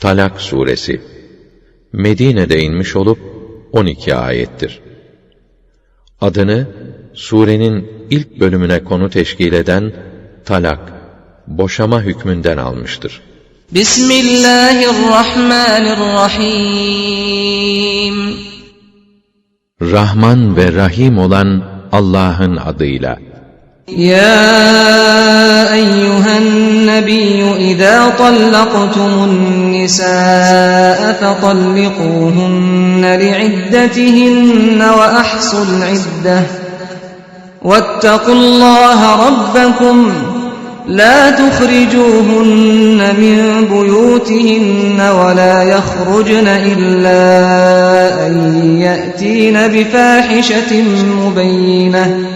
Talak suresi Medine'de inmiş olup 12 ayettir. Adını surenin ilk bölümüne konu teşkil eden talak, boşama hükmünden almıştır. Bismillahirrahmanirrahim. Rahman ve Rahim olan Allah'ın adıyla. يا أيها النبي إذا طلقتم النساء فطلقوهن لعدتهن وأحصوا العدة. واتقوا الله ربكم. لا تخرجوهن من بيوتهن ولا يخرجن إلا أن يأتين بفاحشة مبينة.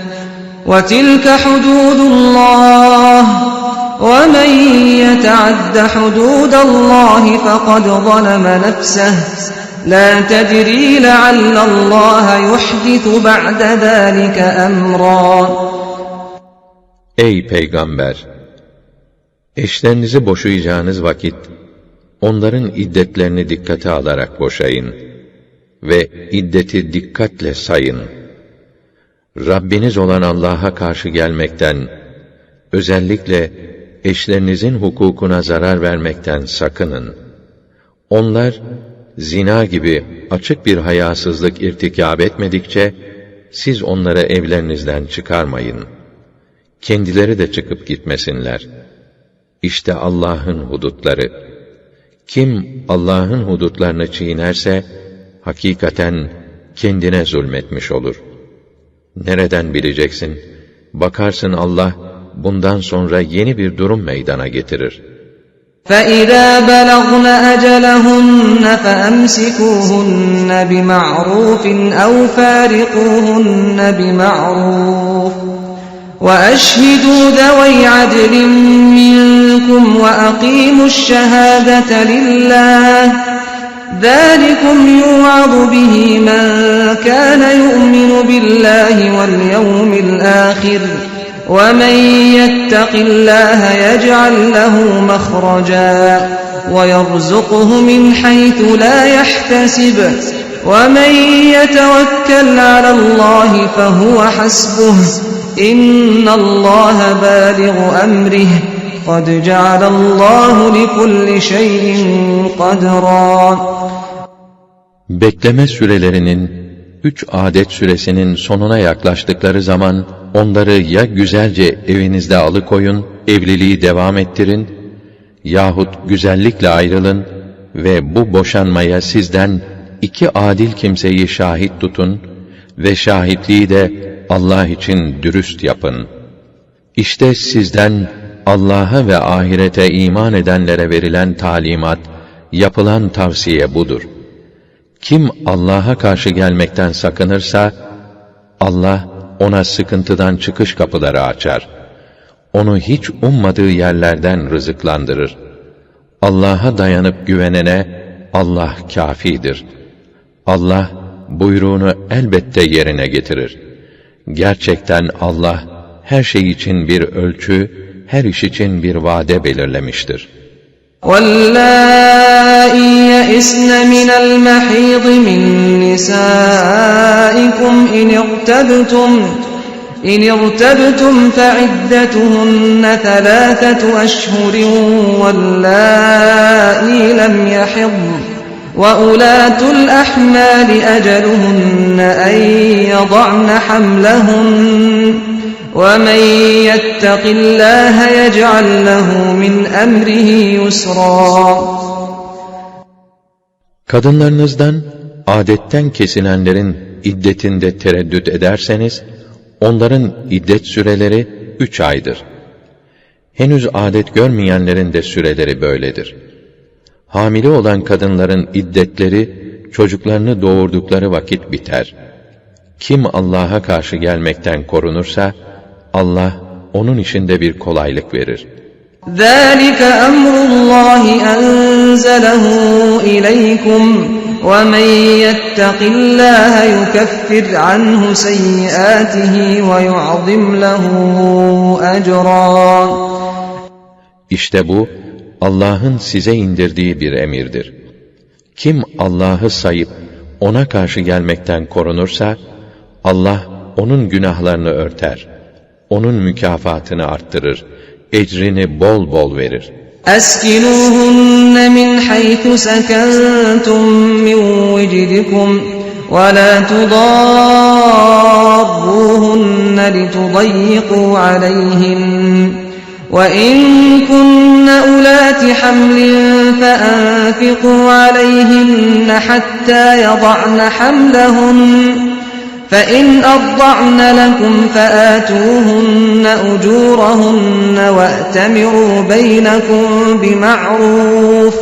وتلك حدود الله ومن يتعد حدود الله فقد ظلم نفسه لا تدري لعل الله يحدث بعد ذلك أمرا Ey Peygamber! Eşlerinizi boşayacağınız vakit, onların iddetlerini dikkate alarak boşayın ve iddeti dikkatle sayın. Rabbiniz olan Allah'a karşı gelmekten, özellikle eşlerinizin hukukuna zarar vermekten sakının. Onlar, zina gibi açık bir hayasızlık irtikab etmedikçe, siz onları evlerinizden çıkarmayın. Kendileri de çıkıp gitmesinler. İşte Allah'ın hudutları. Kim Allah'ın hudutlarını çiğnerse, hakikaten kendine zulmetmiş olur.'' Nereden bileceksin? Bakarsın Allah bundan sonra yeni bir durum meydana getirir. فَإِذَا بَلَغْنَ أَجَلَهُنَّ فَأَمْسِكُوهُنَّ بِمَعْرُوفٍ أَوْ فَارِقُوهُنَّ بِمَعْرُوفٍ وَأَشْهِدُوا ذَوَيْ عَدْلٍ مِّنكُمْ وَأَقِيمُوا الشَّهَادَةَ لِلَّهِ ذلكم يوعظ به من كان يؤمن بالله واليوم الآخر ومن يتق الله يجعل له مخرجا ويرزقه من حيث لا يحتسب ومن يتوكل على الله فهو حسبه إن الله بالغ أمره قد جعل الله لكل شيء قدرا Bekleme sürelerinin, üç adet süresinin sonuna yaklaştıkları zaman, onları ya güzelce evinizde alıkoyun, evliliği devam ettirin, yahut güzellikle ayrılın ve bu boşanmaya sizden iki adil kimseyi şahit tutun ve şahitliği de Allah için dürüst yapın. İşte sizden Allah'a ve ahirete iman edenlere verilen talimat, yapılan tavsiye budur.'' Kim Allah'a karşı gelmekten sakınırsa, Allah ona sıkıntıdan çıkış kapıları açar. Onu hiç ummadığı yerlerden rızıklandırır. Allah'a dayanıp güvenene Allah kafidir. Allah buyruğunu elbette yerine getirir. Gerçekten Allah her şey için bir ölçü, her iş için bir vade belirlemiştir.'' واللائي يئسن من المحيض من نسائكم إن ارتبتم إن ارتبتم فعدتهن ثلاثة أشهر واللائي لم يحضن وأولاة الأحمال أجلهن أن يضعن حملهن. وَمَنْ يَتَّقِ اللّٰهَ يَجْعَلْ لَهُ مِنْ أَمْرِهِ يُسْرًا Kadınlarınızdan adetten kesilenlerin iddetinde tereddüt ederseniz, onların iddet süreleri üç aydır. Henüz adet görmeyenlerin de süreleri böyledir. Hamile olan kadınların iddetleri, çocuklarını doğurdukları vakit biter. Kim Allah'a karşı gelmekten korunursa, Allah onun işinde bir kolaylık verir. ذَٰلِكَ أَمْرُ اللّٰهِ أَنْزَلَهُ إِلَيْكُمْ وَمَنْ يَتَّقِ اللّٰهَ يُكَفِّرْ عَنْهُ سَيِّئَاتِهِ وَيُعْظِمْ لَهُ أَجْرًا İşte bu, Allah'ın size indirdiği bir emirdir. Kim Allah'ı sayıp ona karşı gelmekten korunursa Allah onun günahlarını örter. Onun mükafatını arttırır. Ecrini bol bol verir. أسكنوهن من حيث سكنتم من وجدكم ولا تضاروهن لتضيقوا عليهن وإن كن أولات حمل فأنفقوا عليهن حتى يضعن حملهن فإن أرضعن لكم فآتوهن أجورهن وأتمروا بينكم بمعروف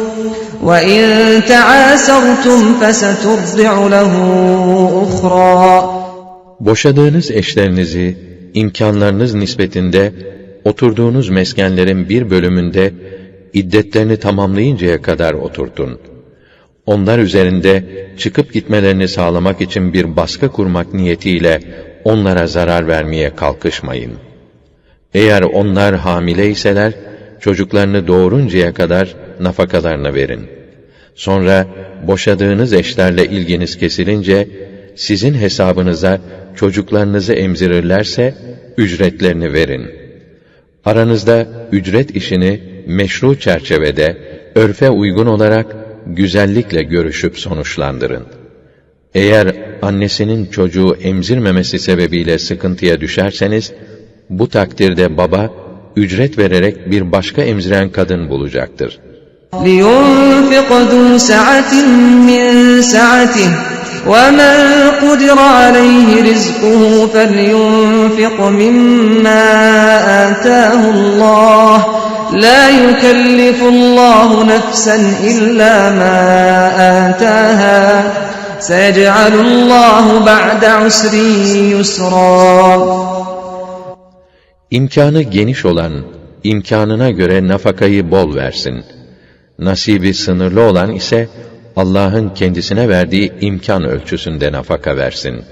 وإن تعاسرتم فسترضع له أخرى Boşadığınız eşlerinizi imkanlarınız nispetinde oturduğunuz meskenlerin bir bölümünde iddetlerini tamamlayıncaya kadar oturtun. Onlar üzerinde çıkıp gitmelerini sağlamak için bir baskı kurmak niyetiyle onlara zarar vermeye kalkışmayın. Eğer onlar hamileyseler, çocuklarını doğuruncaya kadar nafakalarını verin. Sonra boşadığınız eşlerle ilginiz kesilince, sizin hesabınıza çocuklarınızı emzirirlerse, ücretlerini verin. Aranızda ücret işini meşru çerçevede, örfe uygun olarak güzellikle görüşüp sonuçlandırın. Eğer annesinin çocuğu emzirmemesi sebebiyle sıkıntıya düşerseniz, bu takdirde baba, ücret vererek bir başka emziren kadın bulacaktır. لينفق ذو سعة من سعته ومن قدر عليه رزقه فلينفق مما آتاه الله La yukellifullahu nefsen illa ma ataha. Secalullahu ba'de usri yusra. İmkanı geniş olan, imkanına göre nafakayı bol versin. Nasibi sınırlı olan ise Allah'ın kendisine verdiği imkan ölçüsünde nafaka versin.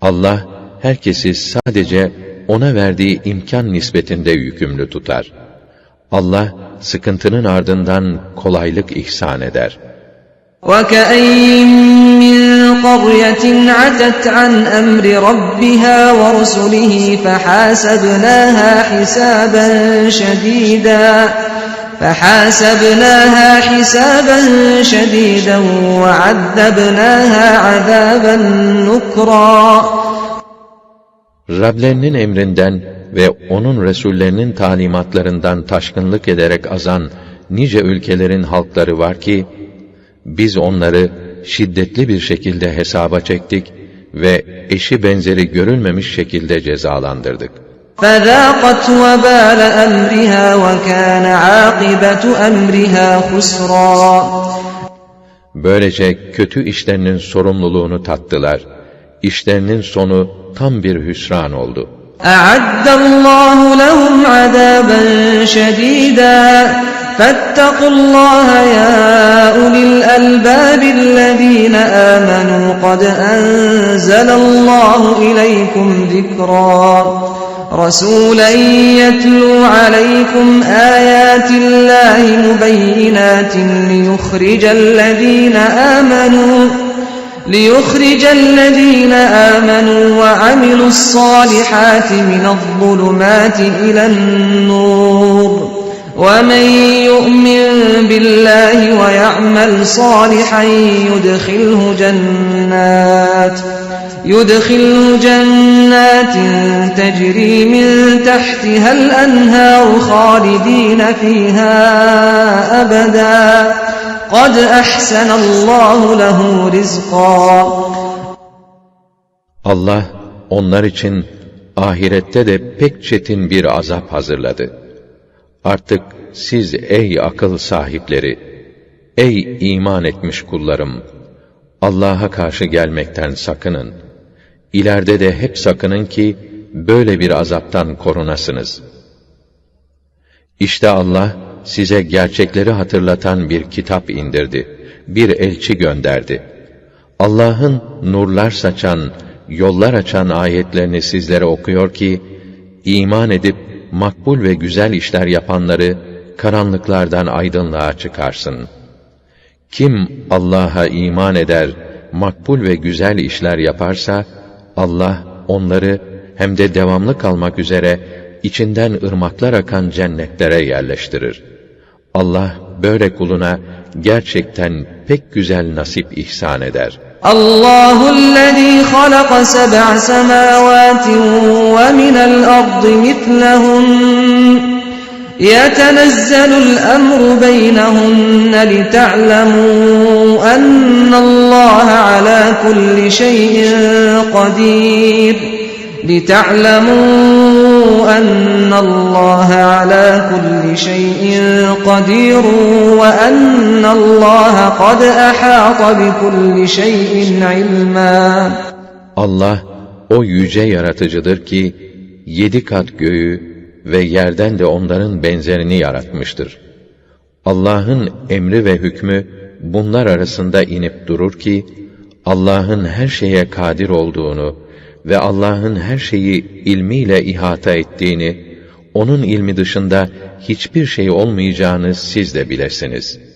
Allah herkesi sadece ona verdiği imkan nispetinde yükümlü tutar.'' Allah, sıkıntının ardından kolaylık ihsan eder. وكأين من قرية عتت عن أمر ربها ورسله فحاسبناها حسابا شديدا فحاسبناها حسابا شديدا وعذبناها عذابا نكرا Rablerinin emrinden ve onun Resullerinin talimatlarından taşkınlık ederek azan nice ülkelerin halkları var ki, biz onları şiddetli bir şekilde hesaba çektik ve eşi benzeri görülmemiş şekilde cezalandırdık. فذاقت وبال أمرها وكان عاقبة أمرها خسرا Böylece kötü işlerinin sorumluluğunu tattılar. İşlerinin sonu tam bir hüsran oldu. أعد الله لهم عذابا شديدا فاتقوا الله يا أولي الألباب الذين آمنوا قد أنزل الله إليكم ذكرا رسولا يتلو عليكم آيات الله مبينات ليخرج الذين آمنوا ليخرج الذين آمنوا وعملوا الصالحات من الظلمات إلى النور. ومن يؤمن بالله ويعمل صالحا يدخله جنات يدخله جنات تجري من تحتها الأنهار خالدين فيها أبدا. قد أحسن الله له رزقا Allah onlar için ahirette de pek çetin bir azap hazırladı. Artık siz ey akıl sahipleri, ey iman etmiş kullarım, Allah'a karşı gelmekten sakının. İleride de hep sakının ki böyle bir azaptan korunasınız. İşte Allah size gerçekleri hatırlatan bir kitap indirdi. Bir elçi gönderdi. Allah'ın nurlar saçan, yollar açan ayetlerini sizlere okuyor ki, iman edip makbul ve güzel işler yapanları karanlıklardan aydınlığa çıkarsın. Kim Allah'a iman eder, makbul ve güzel işler yaparsa, Allah onları hem de devamlı kalmak üzere içinden ırmaklar akan cennetlere yerleştirir. Allah böyle kuluna gerçekten pek güzel nasip ihsan eder. الله الذي خلق سبع سماوات ومن الأرض مثلهن يتنزل الأمر بينهن لتعلموا أن الله على كل شيء قدير لتعلموا أن الله على كل شيء قدير وأن الله قد أحاط بكل شيء علما Allah o yüce yaratıcıdır ki yedi kat göğü ve yerden de onların benzerini yaratmıştır. Allah'ın emri ve hükmü bunlar arasında inip durur ki Allah'ın her şeye kadir olduğunu ve Allah'ın her şeyi ilmiyle ihata ettiğini, onun ilmi dışında hiçbir şey olmayacağını siz de bilesiniz.''